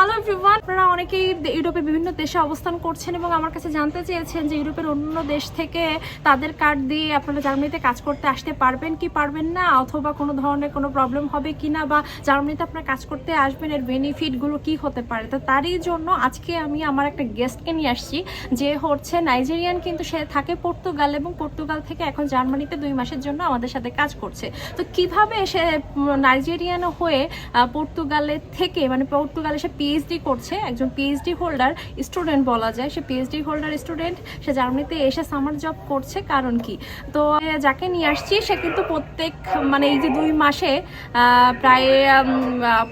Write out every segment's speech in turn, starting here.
ভালো এভরিওয়ান আপনারা অনেকেই ইউরোপে বিভিন্ন দেশে অবস্থান করছেন এবং আমার কাছে জানতে চেয়েছেন যে ইউরোপের অন্য দেশ থেকে তাদের কার্ড দিয়ে আপনারা জার্মানিতে কাজ করতে আসতে পারবেন কি পারবেন না, অথবা কোনো ধরনের কোনো প্রবলেম হবে কি না বা জার্মানিতে আপনারা কাজ করতে আসবেন, এর বেনিফিটগুলো কি হতে পারে? তো তারই জন্য আজকে আমি আমার একটা গেস্টকে নিয়ে আসছি, যে হচ্ছে নাইজেরিয়ান কিন্তু সে থাকে পর্তুগাল এবং পর্তুগাল থেকে এখন জার্মানিতে দুই মাসের জন্য আমাদের সাথে কাজ করছে। তো কীভাবে সে নাইজেরিয়ান হয়ে পর্তুগালের থেকে মানে পর্তুগালে সে পিএইচডি করছে, একজন পিএইচডি হোল্ডার স্টুডেন্ট বলা যায়। সে পিএইচডি হোল্ডার স্টুডেন্ট সে জার্মানিতে এসে সামার জব করছে, কারণ কি? তো যাকে নিয়ে আসছি, সে কিন্তু প্রত্যেক মানে এই যে দুই মাসে প্রায়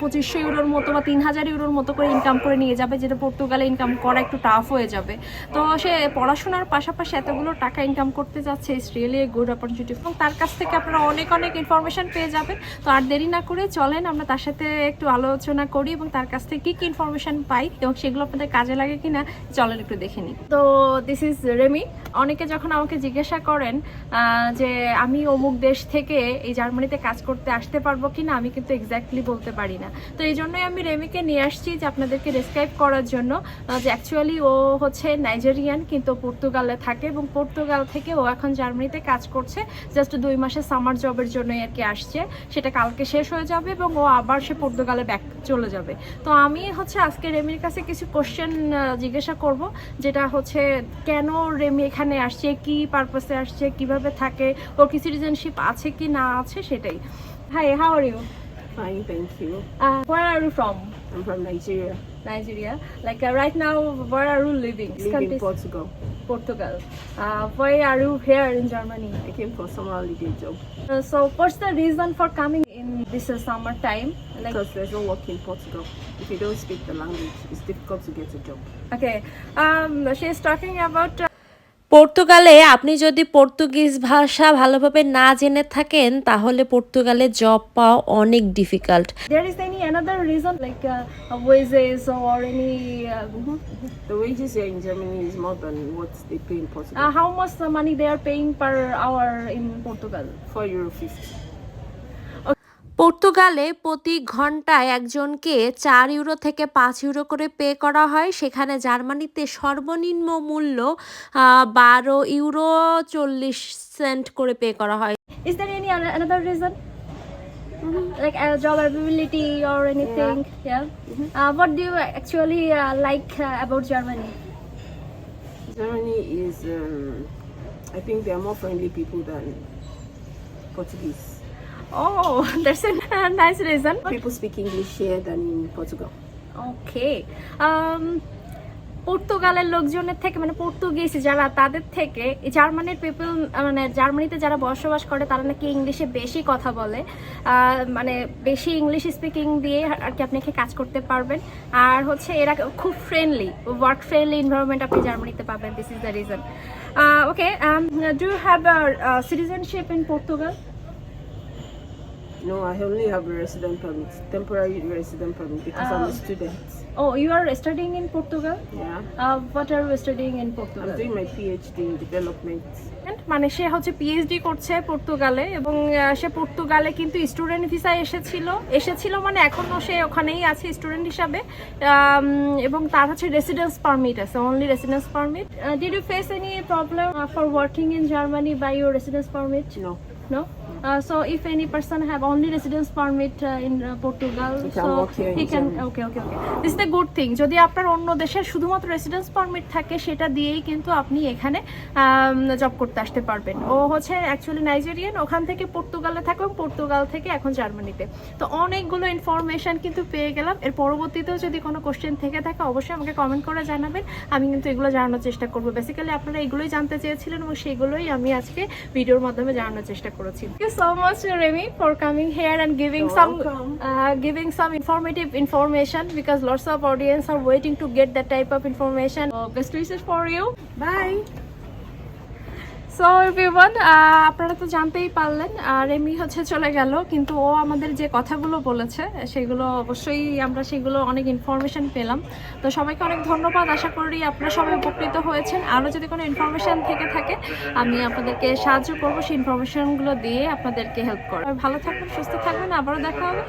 পঁচিশশো ইউরোর মতো বা তিন হাজার ইউরোর মতো করে ইনকাম করে নিয়ে যাবে, যেটা পর্তুগালে ইনকাম করা একটু টাফ হয়ে যাবে। তো সে পড়াশোনার পাশাপাশি এতগুলো টাকা ইনকাম করতে যাচ্ছে ইটস রিয়েলি গুড অপরচুনিটি এবং তার কাছ থেকে আপনারা অনেক অনেক ইনফরমেশন পেয়ে যাবেন। তো আর দেরি না করে চলেন, আমরা তার সাথে একটু আলোচনা করি এবং তার কাছ থেকে কী কী ইনফরমেশন পাই এবং সেগুলো আপনাদের কাজে লাগে কিনা, চলেন একটু দেখে নিই। তো দিস ইজ রেমি অনেকে যখন আমাকে জিজ্ঞাসা করেন যে আমি অমুক দেশ থেকে এই জার্মানিতে কাজ করতে আসতে পারব কিনা, আমি কিন্তু এক্স্যাক্টলি বলতে পারি না। তো এই জন্যই আমি রেমিকে নিয়ে আসছি যে আপনাদেরকে ডিসক্রাইব করার জন্য যে অ্যাকচুয়ালি ও হচ্ছে নাইজেরিয়ান কিন্তু পর্তুগালে থাকে এবং পর্তুগাল থেকে ও এখন জার্মানিতে কাজ করছে জাস্ট দুই মাসে সামার জবের জন্যই আর কি আসছে। সেটা কালকে শেষ হয়ে যাবে এবং ও আবার সে পর্তুগালে ব্যাক চলে যাবে। তো আমি হচ্ছে আজকে রেমির কাছে কিছু কোশ্চেন জিজ্ঞাসা করব, যেটা হচ্ছে কেন রেমি এখানে আসছে কি পারপাসে আসছে কিভাবে থাকে ওর কি সিটিজেনশিপ আছে কি না আছে সেটাই hi how are you Fine, thank you. Where are you from I'm from Nigeria. Nigeria. Like uh, right now, where are you living? Which Live country in is Portugal. Portugal. Uh, why are you here in Germany? I came for summer holiday job Uh, so, what's the reason for coming in this uh, summer time? Like, because there's no work in Portugal. If you don't speak the language, it's difficult to get a job. okay, um, she's talking about. Uh, পর্তুগালে আপনি যদি Portuguese ভাষা ভালোভাবে না জেনে থাকেন তাহলে পর্তুগালে জব পাওয়া অনেক difficult there any like money hour Portugal for euro 50 পর্তুগালে প্রতি ঘন্টায় একজনকে চার ইউরো থেকে পাঁচ ইউরো করে পে করা হয়। সেখানে জার্মানিতে সর্বনিম্ন মূল্য বারো ইউরো চল্লিশ সেন্ট করে পে করা হয়। Is there like job or anything here what do actually like about Germany is Oh, that's a nice reason. People speak English here than in Portugal. Okay. Okay পর্তুগালের লোকজনের থেকে মানে Portuguese যারা তাদের থেকে জার্মানির পিপল মানে জার্মানিতে যারা বসবাস করে তারা নাকি ইংলিশে বেশি কথা বলে মানে বেশি ইংলিশ স্পিকিং দিয়ে আর কি আপনি কাজ করতে পারবেন আর হচ্ছে এরা খুব ফ্রেন্ডলি ওয়ার্ক ফ্রেন্ডলি এনভায়রনমেন্ট আপনি জার্মানিতে পাবেন this is the reason okay do have citizenship in Portugal No, I only have a resident permit, temporary resident permit because I'm Oh. a student. Oh you are studying in Portugal Yeah. What are you studying in I'm Portugal doing my PhD in development. মানে সে হচ্ছে PhD করছে পর্তুগালে এবং সে পর্তুগালে কিন্তু student visa এসেছিল এসেছিল মানে এখনও সে ওখানেই আছে স্টুডেন্ট হিসাবে এবং তার হচ্ছে রেসিডেন্স পারমিট আছে only residence permit did you face any problem for working in Germany by your residence permit No. No. Uh, so if any person have only residence permit uh, in uh, Portugal, He can so work here in can. Germany. Okay, okay, okay. This is the good thing. যদি আপনার অন্য দেশের শুধুমাত্র residence permit থাকে সেটা দিয়েই কিন্তু আপনি এখানে জব করতে আসতে পারবেন ও হচ্ছে অ্যাকচুয়ালি নাইজেরিয়ান ওখান থেকে পর্তুগালে থাকে এবং পর্তুগাল থেকে এখন জার্মানিতে তো অনেকগুলো ইনফরমেশন কিন্তু পেয়ে গেলাম এর পরবর্তীতেও যদি কোনো কোশ্চেন থেকে থাকে অবশ্যই আমাকে কমেন্ট করে জানাবেন আমি কিন্তু এগুলো জানানোর চেষ্টা করব বেসিক্যালি আপনারা এগুলোই জানতে চেয়েছিলেন এবং সেগুলোই আমি আজকে ভিডিওর মাধ্যমে জানানোর চেষ্টা করেছি you so much, Remy, for coming here and giving You're some uh, giving some informative information because lots of audience are waiting to get that type of information. So best wishes for you. Bye. So everyone আপনারা তো জানতেই পারলেন, আর এমনি হচ্ছে চলে গেল, কিন্তু ও আমাদের যে কথাগুলো বলেছে, সেগুলো অবশ্যই আমরা সেগুলো অনেক ইনফরমেশন পেলাম। তো সবাইকে অনেক ধন্যবাদ, আশা করি আপনারা সবাই উপকৃত হয়েছেন। আরও যদি কোনো ইনফরমেশন থেকে থাকে, আমি আপনাদেরকে সাহায্য করব, সেই ইনফরমেশনগুলো দিয়ে আপনাদেরকে হেল্প করব। ভালো থাকবেন, সুস্থ থাকবেন, আবারও দেখা হবে।